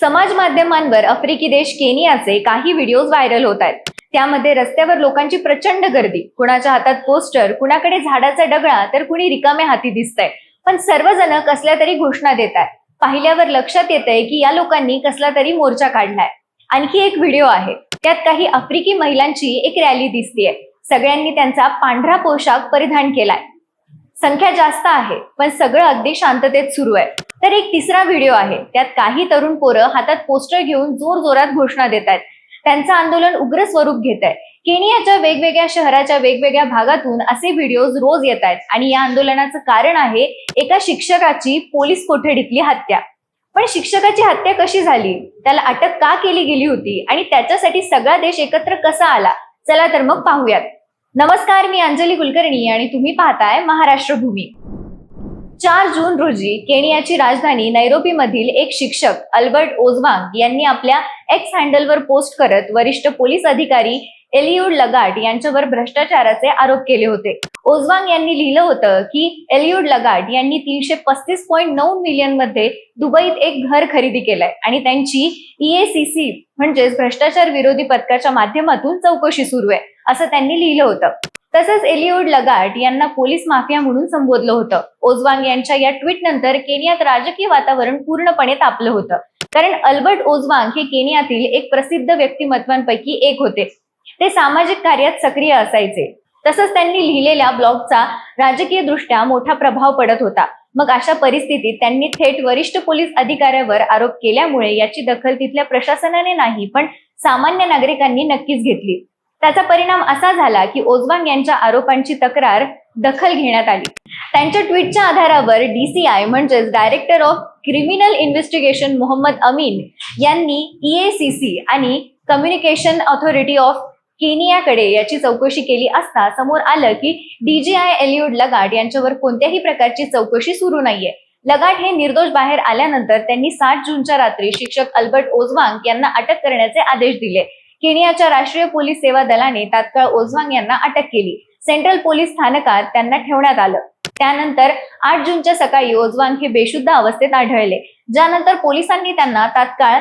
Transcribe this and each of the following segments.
समाज माध्यमांवर आफ्रिकी देश केनियाचे काही व्हिडिओज व्हायरल होत आहेत. त्यामध्ये रस्त्यावर लोकांची प्रचंड गर्दी. कुणाच्या हातात पोस्टर कुणाकडे झाडाचा डगळा तर कुणी रिकाम्या हाती दिसतंय. पण सर्वजण कसल्या तरी घोषणा देत आहेत. पाहिल्यावर लक्षात येत आहे की या लोकांनी कसला तरी मोर्चा काढलाय. आणखी एक व्हिडिओ आहे. त्यात काही आफ्रिकी महिलांची एक रॅली दिसतीये. सगळ्यांनी त्यांचा पांढरा पोशाख परिधान केलाय. संख्या जास्त आहे पण सगळं अगदी शांततेत सुरू आहे. तर एक तिसरा व्हिडिओ आहे. त्यात काही तरुण पोरं हातात पोस्टर घेऊन जोर जोरात घोषणा देत आहेत. त्यांचं आंदोलन उग्र स्वरूप घेत आहे. केनियाच्या वेगवेगळ्या शहराच्या वेगवेगळ्या भागातून असे व्हिडिओज रोज येत आहेत. आणि या आंदोलनाचं कारण आहे एका शिक्षकाची पोलीस कोठडीतली हत्या. पण शिक्षकाची हत्या कशी झाली? त्याला अटक का केली गेली होती? आणि त्याच्यासाठी सगळा देश एकत्र कसा आला? चला तर मग पाहूयात. नमस्कार मी अंजली कुलकर्णी आणि तुम्ही पाहताय महाराष्ट्र भूमी. चार जून रोजी केनियाची राजधानी नैरोबी मधील एक शिक्षक अल्बर्ट ओझवांग यांनी आपल्या एक्स हँडलवर पोस्ट करत वरिष्ठ पोलीस अधिकारी एलियूड लगाट यांच्यावर भ्रष्टाचाराचे आरोप केले होते. ओझवांग यांनी लिहिलं होतं की एलियूड लगाट यांनी तीनशे पस्तीस पॉईंट नऊ मिलियनमध्ये दुबईत एक घर खरेदी केलंय आणि त्यांची ईएसीसी म्हणजेच भ्रष्टाचार विरोधी पथकाच्या माध्यमातून चौकशी सुरू आहे असं त्यांनी लिहिलं होतं. तसंच एलिओड लगाट यांना पोलीस माफिया म्हणून संबोधलं होतं. ओझवांग यांच्या या ट्विट नंतर केनियात राजकीय वातावरण पूर्णपणे तापलं होतं. कारण अल्बर्ट ओझवांग हे केनियातील एक प्रसिद्ध व्यक्तिमत्वांपैकी एक होते. ते सामाजिक कार्यात सक्रिय असायचे. तसंच त्यांनी लिहिलेल्या ब्लॉगचा राजकीय दृष्ट्या मोठा प्रभाव पडत होता. मग अशा परिस्थितीत त्यांनी थेट वरिष्ठ पोलीस अधिकाऱ्यावर आरोप केल्यामुळे याची दखल तिथल्या प्रशासनाने नाही पण सामान्य नागरिकांनी नक्कीच घेतली. त्याचा परिणाम असा झाला की ओझवांग यांच्या आरोपांची तक्रार दखल घेण्यात आली. त्यांच्या ट्विटच्या आधारावर डीसीआय म्हणजेच director of criminal investigation Mohammed Amin यांनी ईएसीसी आणि कम्युनिकेशन ऑथॉरिटी ऑफ केनियाकडे याची चौकशी केली असता समोर आलं की डीजीआय एलियोड लगाट यांच्यावर कोणत्याही प्रकारची चौकशी सुरू नाहीये. लगाट हे निर्दोष बाहेर आल्यानंतर त्यांनी सात जूनच्या रात्री शिक्षक अल्बर्ट ओझवांग यांना अटक करण्याचे आदेश दिले. केनियाच्या राष्ट्रीय पोलीस सेवा दलाने तात्काळ ओझवांग यांना अटक केली. सेंट्रल पोलीस स्थानकात त्यांना ठेवण्यात आलं. त्यानंतर आठ जूनच्या सकाळी ओझवांग हे बेशुद्ध अवस्थेत आढळले. ज्यानंतर पोलिसांनी त्यांना तात्काळ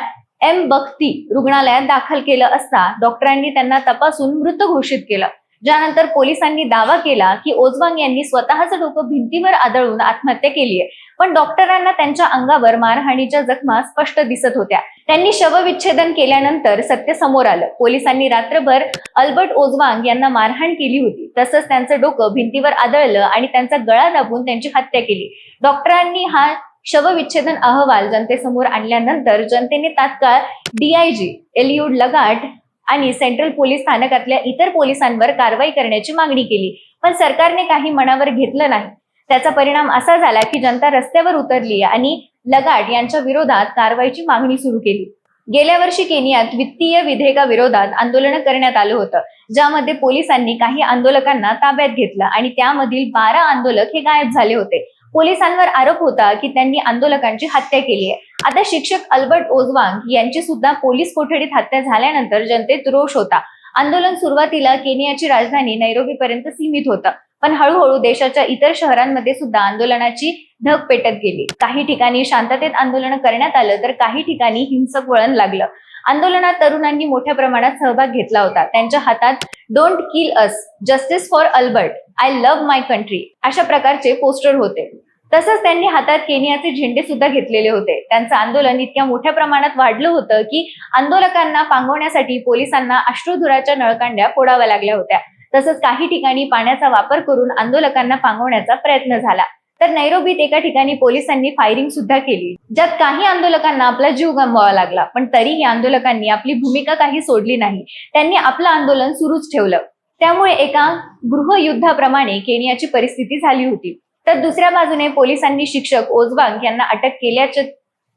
एम बख्ती रुग्णालयात दाखल केलं असता डॉक्टरांनी त्यांना तपासून मृत घोषित केलं. ज्यानंतर पोलिसांनी दावा केला की ओझवांग यांनी स्वतःचं डोकं भिंतीवर आदळून आत्महत्या केली आहे. पण डॉक्टरांना त्यांच्या अंगावर मारहाणीच्या जखमा स्पष्ट दिसत होत्या. त्यांनी शवविच्छेदन केल्यानंतर सत्य समोर आलं. पोलिसांनी रात्रभर अल्बर्ट ओझवांग यांना मारहाण केली होती. तसंच त्यांचं डोकं भिंतीवर आदळलं आणि त्यांचा गळा दाबून त्यांची हत्या केली. डॉक्टरांनी हा शवविच्छेदन अहवाल जनतेसमोर आणल्यानंतर जनतेने तात्काळ डीआयजी एलियूड लगाट आणि सेंट्रल पोलीस स्थानकातल्या इतर पोलिसांवर कारवाई करण्याची मागणी केली. पण सरकारने काही मनावर घेतलं नाही. त्याचा परिणाम असा झाला की जनता रस्त्यावर उतरली आणि लगाट यांच्या विरोधात कारवाईची मागणी सुरू केली. गेल्या वर्षी केनियात वित्तीय विधेयकाविरोधात आंदोलन करण्यात आलं होतं ज्यामध्ये पोलिसांनी काही आंदोलकांना ताब्यात घेतलं आणि त्यामधील बारा आंदोलक हे गायब झाले होते. पोलिसांवर आरोप होता की त्यांनी आंदोलकांची हत्या केली आहे. आता शिक्षक अल्बर्ट ओझवांग यांची सुद्धा पोलीस कोठडीत हत्या झाल्यानंतर जनतेत रोष होता. आंदोलन सुरुवातीला केनियाची राजधानी नैरोबी पर्यंत सीमित होतं. पण हळूहळू देशाच्या इतर शहरांमध्ये सुद्धा आंदोलनाची धग पेटत गेली. काही ठिकाणी शांततेत आंदोलन करण्यात आलं तर काही ठिकाणी हिंसक वळण लागलं. आंदोलनात तरुणांनी मोठ्या प्रमाणात सहभाग घेतला होता. त्यांच्या हातात don't kill us justice for Albert I love my country अशा प्रकारचे पोस्टर होते. तसंच त्यांनी हातात केनियाचे झेंडे सुद्धा घेतलेले होते. त्यांचं आंदोलन इतक्या मोठ्या प्रमाणात वाढलं होतं की आंदोलकांना पांगवण्यासाठी पोलिसांना अश्रुधुराच्या नळकांड्या फोडाव्या लागल्या होत्या. तसंच काही ठिकाणी पाण्याचा वापर करून आंदोलकांना पांगवण्याचा प्रयत्न झाला. तर नैरोबीत एका ठिकाणी पोलिसांनी फायरिंग सुद्धा केली ज्यात काही आंदोलकांना आपला जीव गमवावा लागला पण तरीही आंदोलकांनी आपली भूमिका काही सोडली नाही. त्यांनी आपलं आंदोलन सुरूच ठेवलं. त्यामुळे एका गृहयुद्धाप्रमाणे केनियाची परिस्थिती झाली होती. तर दुसऱ्या बाजूने पोलिसांनी शिक्षक ओजवांग यांना अटक केल्याच्या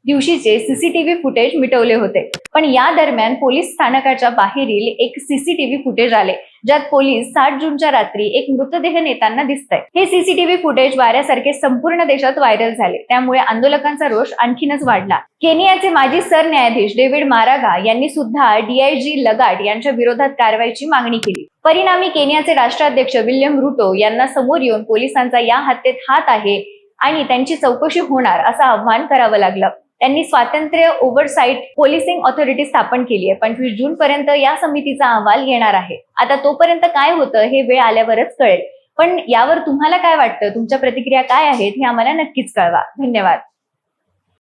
दिवशीचे सीसीटीव्ही फुटेज मिटवले होते. पण या दरम्यान पोलीस स्थानकाच्या बाहेरील एक सीसीटीव्ही फुटेज आले. ज्यात पोलीस सात जूनच्या रात्री एक मृतदेह नेताना दिसतंय हे सीसीटीव्ही फुटेज वाऱ्यासारखे संपूर्ण देशात व्हायरल झाले. त्यामुळे आंदोलकांचा रोष आणखीनच वाढला. केनियाचे माजी सरन्यायाधीश डेव्हिड मारागा यांनी सुद्धा डीआयजी लगाट यांच्या विरोधात कारवाईची मागणी केली. परिणामी केनियाचे राष्ट्राध्यक्ष विल्यम रुटो यांना समोर येऊन पोलिसांचा या हत्येत हात आहे आणि त्यांची चौकशी होणार असं आव्हान करावं लागलं. त्यांनी स्वातंत्र्य ओव्हरसाईट पोलिसिंग ऑथॉरिटी स्थापन केली आहे. पंचवीस जून पर्यंत या समितीचा अहवाल येणार आहे. आता तोपर्यंत काय होतं हे वेळ आल्यावरच कळेल. पण यावर तुम्हाला काय वाटतं? तुमच्या प्रतिक्रिया काय आहेत हे आम्हाला नक्कीच कळवा. धन्यवाद.